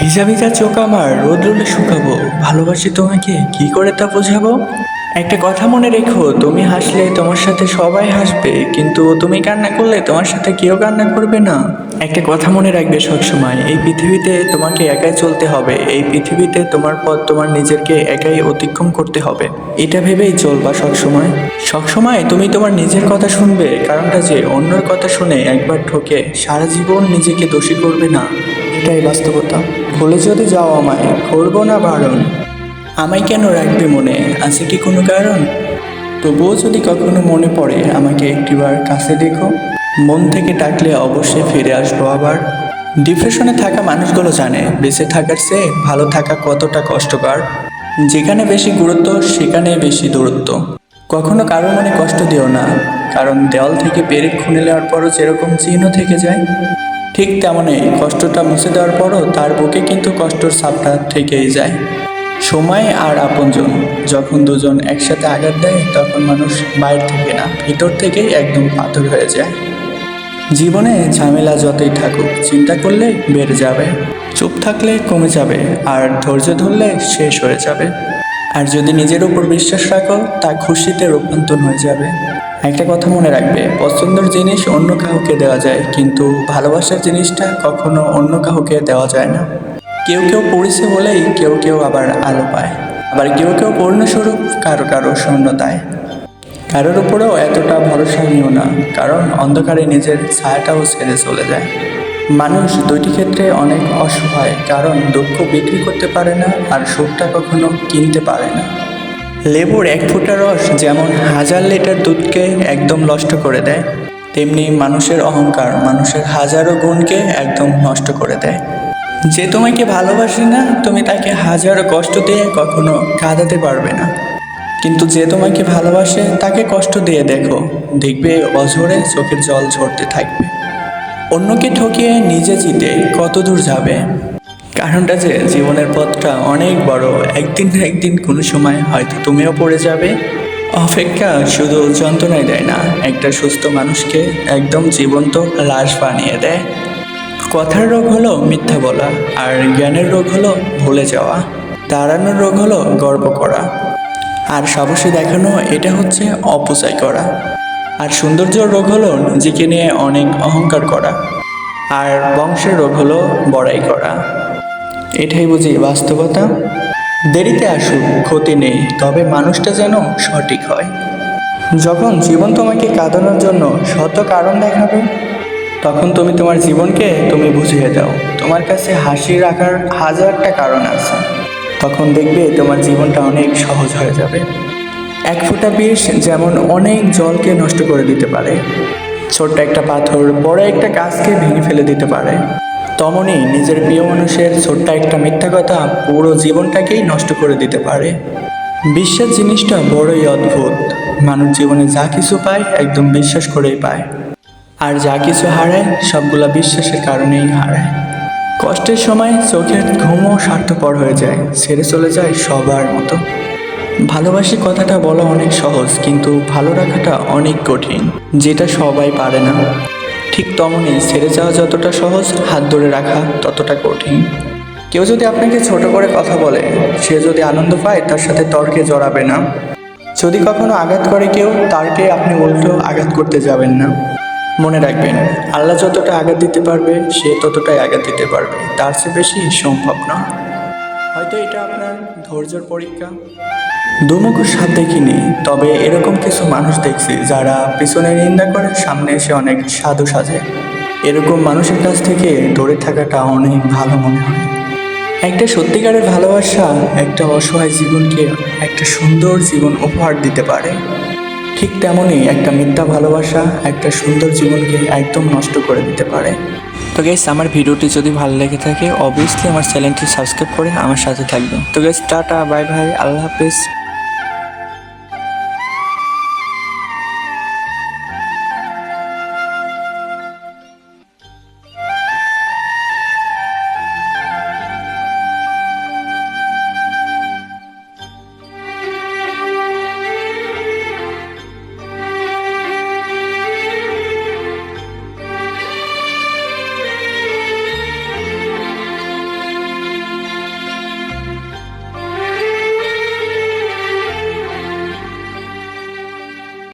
ভিজা ভিজা চোখ আমার, রোদ রোলে শুকাবো। ভালোবাসি তোমাকে, কি করে তা বোঝাবো? একটা কথা মনে রেখো, তুমি হাসলে তোমার সাথে সবাই হাসবে, কিন্তু তুমি কান্না করলে তোমার সাথে কেউ কান্না করবে না। একটা কথা মনে রাখবে সবসময়, এই পৃথিবীতে তোমাকে একাই চলতে হবে, এই পৃথিবীতে তোমার পথ তোমার নিজেরকে একাই অতিক্রম করতে হবে। এটা ভেবেই চলবা সবসময়। সবসময় তুমি তোমার নিজের কথা শুনবে, কারণটা যে অন্যর কথা শুনে একবার ঠকে সারা জীবন নিজেকে দোষী করবে না। এটাই বাস্তবতা। ভুলে যদি যাও আমায়, করব না বারণ। আমায় কেন রাখবে মনে? আছে কি কোনো কারণ? তবুও যদি কখনো মনে পড়ে, আমাকে একটিবার কাছে দেখো। মন থেকে ডাকলে অবশ্যই ফিরে আসব আবার। ডিপ্রেশনে থাকা মানুষগুলো জানে, বেঁচে থাকার চেয়ে ভালো থাকা কতটা কষ্টকর। যেখানে বেশি গুরুত্ব সেখানে বেশি দূরত্ব। কখনো কারও মনে কষ্ট দিও না। কারণ দেওয়াল থেকে পেরেক খুনে নেওয়ার পরও যেরকম চিহ্ন থেকে যায়, ঠিক তেমনই কষ্টটা মুছে দেওয়ার পরও তার বুকে কিন্তু কষ্টর ছাপটা থেকেই যায়। সময় আর আপনজন, যখন দুজন একসাথে আঘাত দেয়, তখন মানুষ বাইরে থেকে না, ভিতর থেকেই একদম পাথর হয়ে যায়। জীবনে ঝামেলা যতই থাকুক, চিন্তা করলে বেড়ে যাবে, চুপ থাকলে কমে যাবে, আর ধৈর্য ধরলে শেষ হয়ে যাবে। আর যদি নিজের উপর বিশ্বাস রাখো, তা খুশিতে রূপান্তর হয়ে যাবে। একটা কথা মনে রাখবে, পছন্দের জিনিস অন্য কাউকে দেওয়া যায়, কিন্তু ভালোবাসার জিনিসটা কখনো অন্য কাউকে দেওয়া যায় না। কেউ কেউ পড়েছে বলেই কেউ কেউ আবার আলো পায়, আবার কেউ কেউ পূর্ণস্বরূপ কারও কারও শূন্যতায়। কারোর উপরেও এতটা ভরসা নিও না, কারণ অন্ধকারে নিজের ছায়াটাও ছেড়ে চলে যায়। মানুষ দুইটি ক্ষেত্রে অনেক অসহায়, কারণ দুঃখ বিক্রি করতে পারে না আর সুখটা কখনো কিনতে পারে না। লেবুর এক ফোঁটা রস যেমন হাজার লিটার দুধকে একদম নষ্ট করে দেয়, তেমনি মানুষের অহংকার মানুষের হাজারো গুণকে একদম নষ্ট করে দেয়। যে তোমাকে ভালোবাসে না, তুমি তাকে হাজারো কষ্ট দিয়ে কখনো কাঁদাতে পারবে না। কিন্তু যে তোমাকে ভালোবাসে, তাকে কষ্ট দিয়ে দেখো, দেখবে অঝরে চোখের জল ঝরতে থাকবে। অন্যকে ঠকিয়ে নিজে জিতে কত দূর যাবে? কারণটা যে জীবনের পথটা অনেক বড়, একদিন না একদিন কোনো সময় হয়তো তুমিও পড়ে যাবে। অপেক্ষা শুধু যন্ত্রণাই দেয় না, একটা সুস্থ মানুষকে একদম জীবন্ত লাশ বানিয়ে দেয়। কথার রোগ হলো মিথ্যা বলা, আর জ্ঞানের রোগ হলো ভুলে যাওয়া। দাঁড়ানোর রোগ হলো গর্ব করা। আর সাহসী দেখানো এটা হচ্ছে অপচয় করা। আর সৌন্দর্যর রোগ হলো নিজেকে নিয়ে অনেক অহংকার করা। আর বংশের রোগ হলো বড়াই করা। এটাই বুঝি বাস্তবতা? দেরিতে আসুক, ক্ষতি নেই, তবে মানুষটা যেন সঠিক হয়। যখন জীবন তোমাকে কাঁদানোর জন্য শত কারণ দেখাবে, তখন তুমি তোমার জীবনকে তুমি বুঝিয়ে দাও। তোমার কাছে হাসি রাখার হাজারটা কারণ আছে। তখন দেখবে তোমার জীবনটা অনেক সহজ হয়ে যাবে। এক ফোঁটা বিষ যেমন অনেক জলকে নষ্ট করে দিতে পারে। ছোট্ট একটা পাথর, বড় একটা গাছকে ভেঙে ফেলে দিতে পারে। তেমনই নিজের প্রিয় মানুষের ছোট্ট একটা মিথ্যা কথা পুরো জীবনটাকেই নষ্ট করে দিতে পারে। বিশ্বাস জিনিসটা বড়ই অদ্ভুত। মানুষ জীবনে যা কিছু পায় একদম বিশ্বাস করেই পায়। আর যা কিছু হারায়, সবগুলা বিশ্বাসের কারণেই হারায়। কষ্টের সময় চোখের ঘুমও স্বার্থপর হয়ে যায়, ছেড়ে চলে যায় সবার মতো। ভালোবাসি কথাটা বলা অনেক সহজ, কিন্তু ভালো রাখাটা অনেক কঠিন, যেটা সবাই পারে না। ঠিক তেমনই ছেড়ে যাওয়া যতটা সহজ, হাত ধরে রাখা ততটা কঠিন। কেউ যদি আপনাকে ছোট করে কথা বলে, সে যদি আনন্দ পায়, তার সাথে তর্কে জড়াবে না। যদি কখনো আঘাত করে কেউ, তারকে আপনি উল্টো আঘাত করতে যাবেন না। মনে রাখবেন, আল্লাহ যতটা আঘাত দিতে পারবে, সে ততটাই আঘাত দিতে পারবে। তার চেয়ে বেশি সম্ভব না। হয়তো এটা আপনার ধৈর্যের পরীক্ষা। দুমুখ সাপ দেখিনি, তবে এরকম কিছু মানুষ দেখছি যারা পিছনে নিন্দা করে সামনে এসে অনেক সাধু সাজে। এরকম মানুষের কাছ থেকে দূরে থাকাটা অনেক ভালো মনে হয়। একটা সত্যিকারের ভালোবাসা একটা অসহায় জীবনকে একটা সুন্দর জীবন উপহার দিতে পারে। ঠিক তেমনই একটা মিথ্যা ভালোবাসা একটা সুন্দর জীবনকে একদম নষ্ট করে দিতে পারে। তো গাইস আমার ভিডিওটি যদি ভালো লেগে থাকে অবভিয়াসলি আমার চ্যানেলটি সাবস্ক্রাইব করে আমার সাথে থাকবেন। তো গাইস টাটা বাই বাই আল্লাহ হাফিজ।